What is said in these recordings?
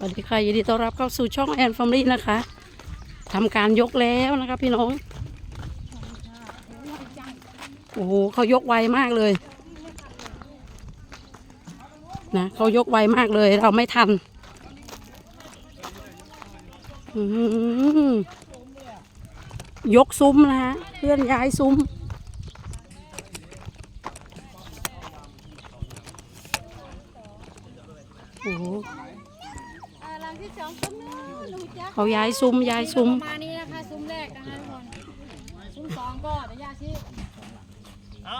สวัสดีค่ะยินดีต้อนรับเข้าสู่ช่องแอนฟมลี่นะคะทำการยกแล้วนะคะพี่น้อง โอ้โหเขายกไวมากเลยนะเขายกไวมากเลยเราไม่ทันยกซุ้มนะฮะเพื่อนย้ายซุ้มโอ้ ที่สองซุ้มนู้นหนูจ๊ะเขาย้ายซุ้มย้ายซุ้ม ประมาณนี้นะคะซุ้มแรกนะคะทุกคนซุ้มสองก็เดี๋ยวยาชี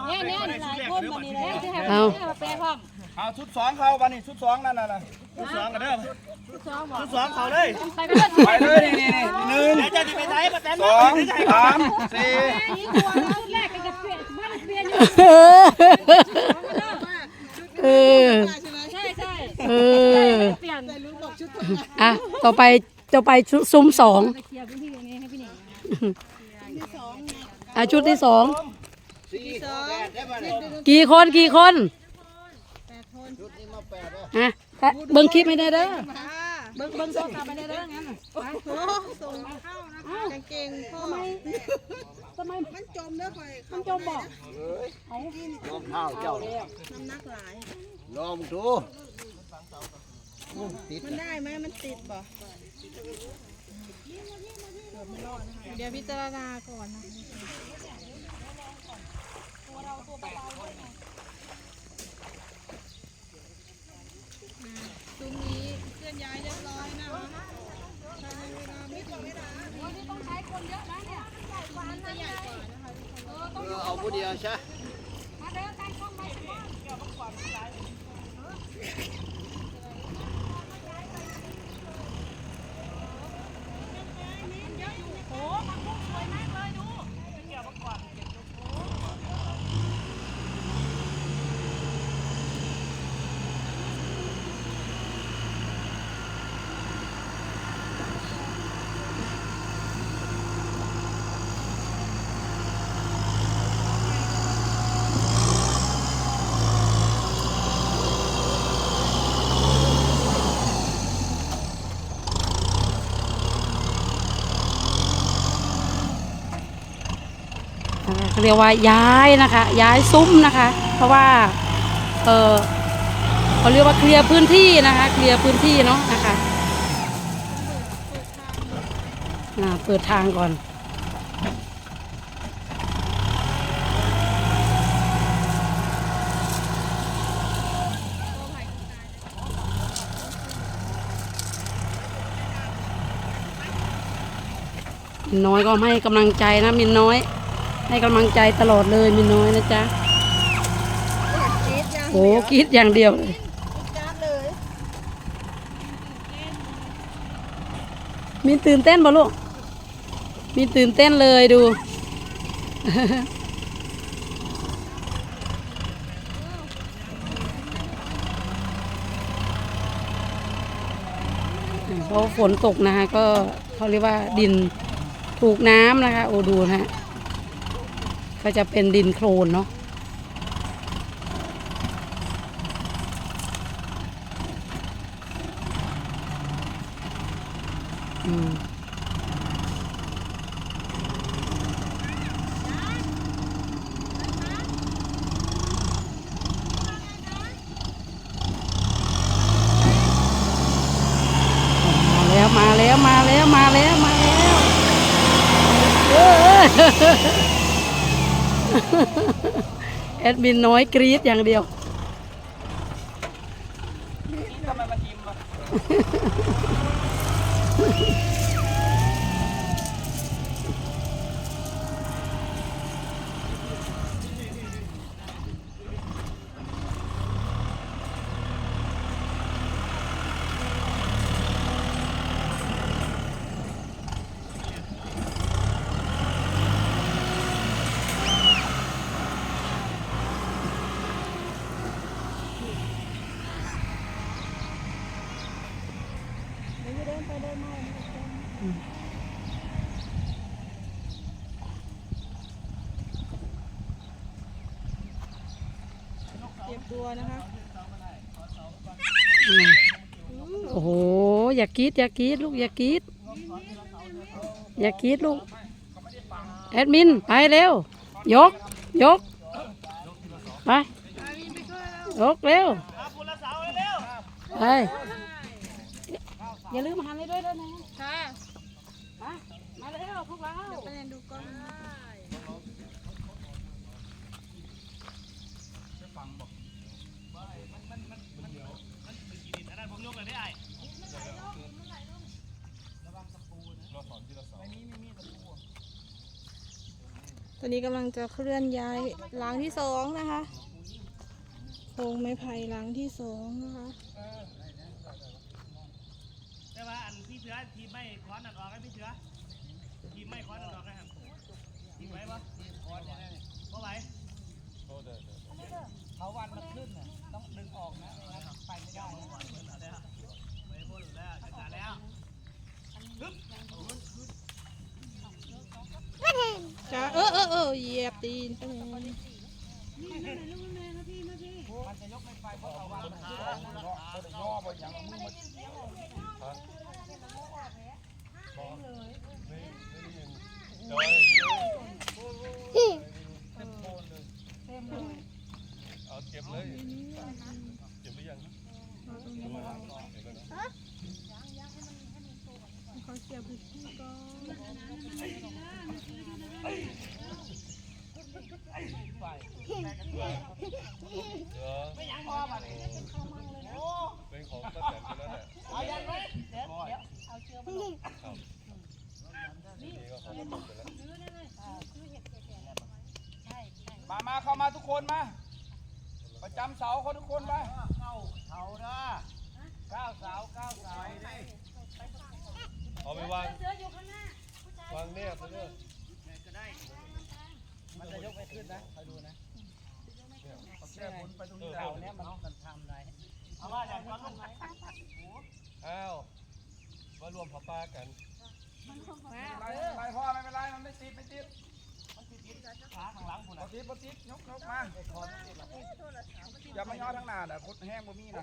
เนี่ยเนี่ยหลายคนมานี่เลยที่ให้เอาให้มาแปลพร้อมเอาชุดสองเขาบ้านี่ชุดสองนั่นน่ะนะชุดสองกันเด้อชุดสองบอกชุดสองเขาเลยไปกันเลยไปเลยนี่นี่นี่หนึ่งเดี๋ยวจะไปไหนมาแต่สองสามสี่นี่ตัวชุดแรกก็จะเปลี่ยนบ้านเปลี่ยนอยู่เออ ใช่ใช่ เออ เปลี่ยน อะ ต่อไปต่อไปชุดซุ้มสองไปเคลียร์พื้นที่ตรงนี้ให้พี่หนิงอะชุดที่สองสี่แปดได้ป่ะเนี่ยกี่คนกี่คนอะแต่เบิ้งคลิปไม่ได้เด้อเบิ้งเบิ้งโทรศัพท์ไม่ได้เด้องั้นน่ะส่งเข้านะคะกางเกงพ่อทำไมมันจมเด้อไปมันจมบอกรองเท้าเจ้าน้ำหนักหลายลองดู ติดมันได้ไหมมันติดบ่เดี๋ยวพิจารณาก่อนนะซุ้มนี้เคลื่อนย้ายเรียบร้อยนะคะภายในเวลาไม่ถึงเวลาต้องใช้คนเยอะนะเนี่ยใหญ่กว่านั้นใหญ่กว่านะคะเออเอาผู้เดียวใช่มาเดินกันเข้ามานะคะเขา เรียกว่าย้ายนะคะ ย้ายซุ้มนะคะ เพราะว่าเออเขาเรียกว่าเคลียร์พื้นที่นะคะ เคลียร์พื้นที่เนาะนะคะอ่าเปิดทางก่อนมินน้อยก็ให้กำลังใจนะมินน้อย ให้กำลังใจตลอดเลยมินน้อยนะจ๊ะกรีดยังโอ้กรีดอย่างเดียวเลยกราดเลยมินตื่นเต้นบ่ลูกมินตื่นเต้นเลยดู เพราะฝนตกนะคะก็เขาเรียกว่าดินถูกน้ำนะคะ โอ้ดูนะฮะ ก็จะเป็นดินโคลนเนาะอืมมาแล้วมาแล้วมาแล้วมาแล้วมาแล้วเออ แอดมินน้อยกรี๊ดอย่างเดียว ทำไมมาทีมวะ โอ้โห อย่ากรีดอย่ากรีดลูกอย่ากรีดอย่ากรีดลูก แอดมิน ไปเร็ว ยก ยก ไป ยกเร็วเอาคนละเสาเร็วไป อย่าลืมหันให้ด้วยด้วยนะค่ะไปมาเร็วพวกเราไปเรียนดูกล้อง อันนั้นผมยกเลยได้ไอ้ ตอนนี้กำลังจะเคลื่อนย้ายหลังที่สองนะคะโครงไม้ไผ่หลังที่สองนะคะแต่ว่าอันพี่เสือทีมไม่คอนนั่นออกให้พี่เสือทีมไม่คอนนั่นออกให้ครับทีมไหวปะคอนยังไงเพราะไหวเขาวันมันขึ้นน่ะต้องดึงออกนะไม่งั้นไปไม่ได้ไปพ้นแล้วจัดการแล้ว จ้าเออเออเออเหยียบตีนไปเลยมันจะยกไม่ไปเพราเอาวันมันขึ้นย่อไปอย่างมือนเอาเก็บเลยเก็บห รือยังขอเสียบพื้นที่ก่อนเดี๋ยวเป็นของป้าแตนไปแล้วแหละเอาย่างไรเดี๋ยวเดี๋ยวครับนี่ก็ของป้าแตนไปแล้วมามาเข้ามาทุกคนมา ประจำเสาเขาทุกคนไปเข้าเสาเด้อเก้าเสาเก้าเสาเอาไปวางวางเนี่ยไปเลยมัน จะยกไปขึ้นนะคอยดูนะเอาแค่บนไปตรงนี้เสาเนี่ยมันมันทำไรเอาว่าอย่างนั้นลงอ้าวมารวมผับปลากันไปพ่อไม่เป็นไรมันไม่ติดไม่ติดมันติดติดขาข้างหลังคุณนะติดบ่ติดยกยกมาอย่ามาย่อทั้งหน้าน่ะคดแห้งบ่มีนะ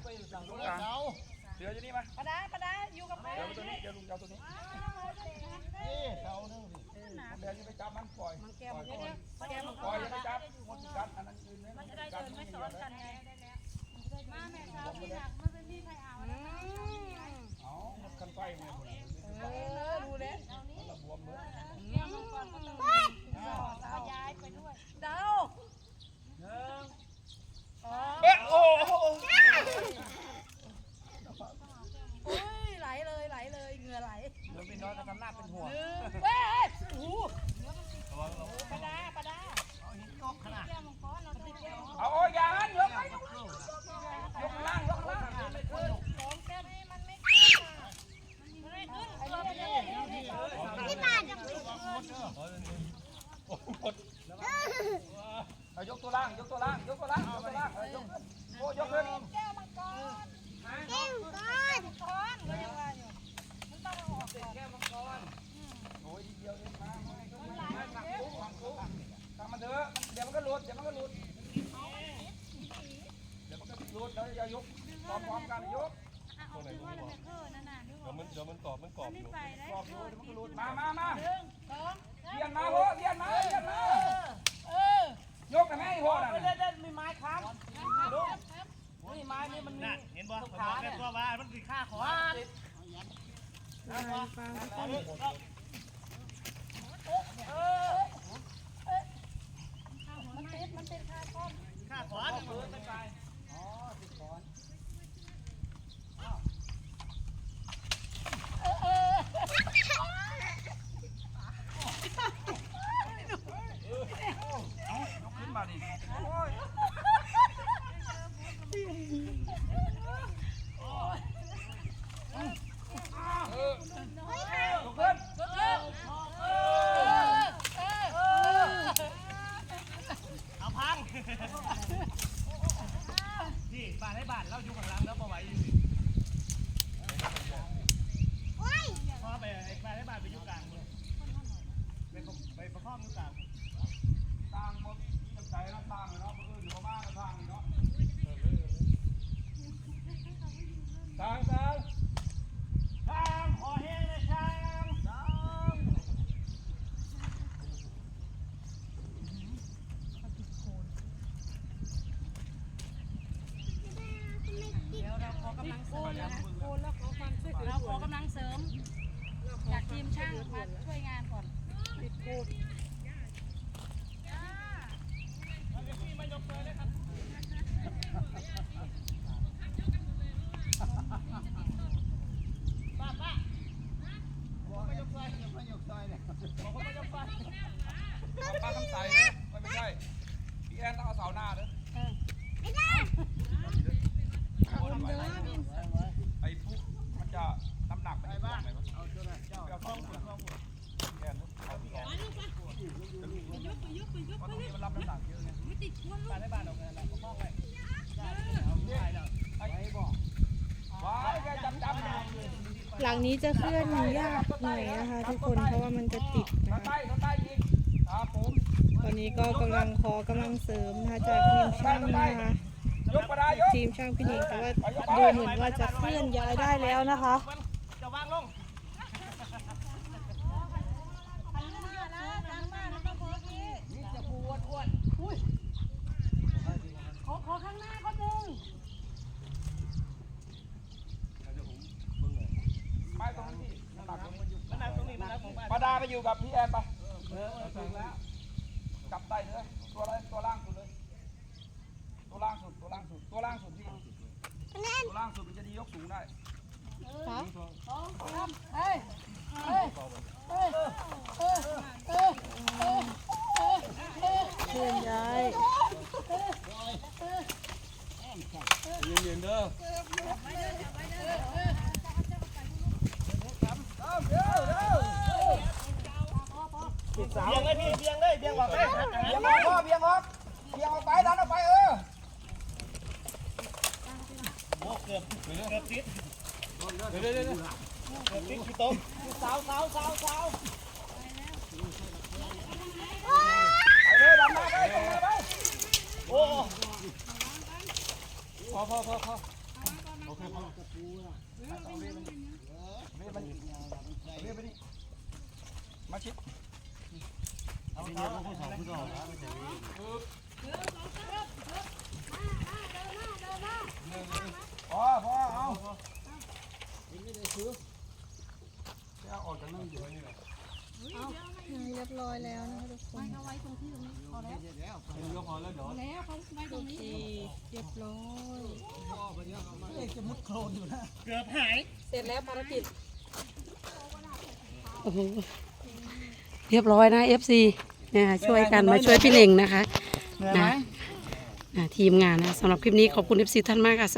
ตรงกลางเสืออยู่นี่มาปะดาปะดาอยู่กับแม่เดี๋ยวตัวนี้เดี๋ยวลุงเอาตัวนี้นี่เสาหนึงเดี๋ยวจะไปจับมันปล่อยมันแก้วมันแก้วปล่อยอย่าไปจับมันสิกัดอันนั้นอื่นเลยมันจะได้เดินไม่ซ้อนกันมาแม่สาวที่หนักมันเป็นที่ไทยเอาแล้วเอาคันไฟเนี่ยคนเออดูแล้ว ละบวมเลย สาวย้ายไปด้วยเดา เอ๊ะโอ้โห อุ้ยไหลเลยไหลเลยเหงื่อไหล เดี๋ยวพี่น้อยจะทำหน้าเป็นห่วง เว้ยโอ้โหปะดาปะดา เอาโอ้ยาหันยกไปยกล่างยกล่างไม่ขึ้น ของแก้มมันไม่ขึ้นมันไม่ขึ้นตัวมันเลยที่บ้านจะไม่ขึ้น โอ้หมด เอายกตัวล่างยกตัวล่างยกตัวล่างยกตัวล่างเอายกโอ้ยกขึ้น แก้วมังกรแก้วมังกรก้อนก็ยังว่าอยู่มันต้องเอาออกก่อน โอ้ยเดียวเองมาไม่หนักปุ๊บหนักปุ๊บทำมันเถอะเดี๋ยวมันก็หลุดเดี๋ยวมันก็หลุดเดี๋ยวมันก็หลุดแล้ว อย่ายกพร้อมๆกันยกตัวไหนรู้บอเดี๋ยวมันเดี๋ยวมันกรอบมันกรอบอยู่กรอบอยู่เดี๋ยวมันก็หลุดมามามาหนึ่งสองเรียนมาโหเรียนมาเรียนมาเออยกกันไหมโหน่ะมีไม้ค้ำนี่ไม้นี่มันน่ะเห็นบ่ผมบอกแล้วตัวว่ามันคือค่าขอมัน นแล้วขอความช่วยเหลือราขอกำลังเสริมจากทีมช่างมาช่วยงาน นี้จะเคลื่อนยากหน่อยนะคะทุกคนเพราะว่ามันจะติดนะคะตอนนี้ก็กำลังขอกำลังเสริมนะคะจากทีมช่างนะคะทีมช่างพี่หนิงแต่ว่าดูเหมือนว่าจะเคลื่อนย้ายได้แล้วนะคะจะวางลงขอขอข้างหน้าก็หนึ่ง ไม่ตรงนี้น้ำหนักตรงนี้ มันนั่งตรงนี้ มันนั่งของบ้าดาไปอยู่กับพี่แอนไปถึงแล้วกลับได้เลยตัวอะไรตัวล่างสุดเลย ตัวล่างสุดตัวล่างสุดตัวล่างสุดที่ตัวล่างสุดมันจะดียกสูงได้เฮ้ยเฮ้ยเคลื่อนย้ายเฮ้ย็นๆเด้อเบียงเลยพี่เบียงเลยงบอกเลยเบียงออกพ่อเบียงออกเบียงออกไปดันออกไปเออโอ้เกือบเกือบติดเดี๋ยวเดี๋ยวเดี๋ยวเกือบติดพี่ต้มสาวสาวสาวสาวไปเลยดันมาไปตรงมาไปโอ้พอพอพอพอโอเคพอเรียกมานี่มาชิด เอาเอาออกจากนั่นอยู่นี่แหละเรียบร้อยแล้วนะคะทุกคนเอาไว้ตรงที่ตรงนี้พอแล้วพอแล้วเดี๋ยวแล้วเขาไว้ตรงนี้เรียบร้อยเกือบหาย เสร็จแล้วภารกิจ โอ้โห เรียบร้อยนะ FC นะคะช่วยกันมาช่วยพี่เน่งนะคะนะอ่าทีมงานนะสำหรับคลิปนี้ขอบคุณ FC ท่านมากค่ะ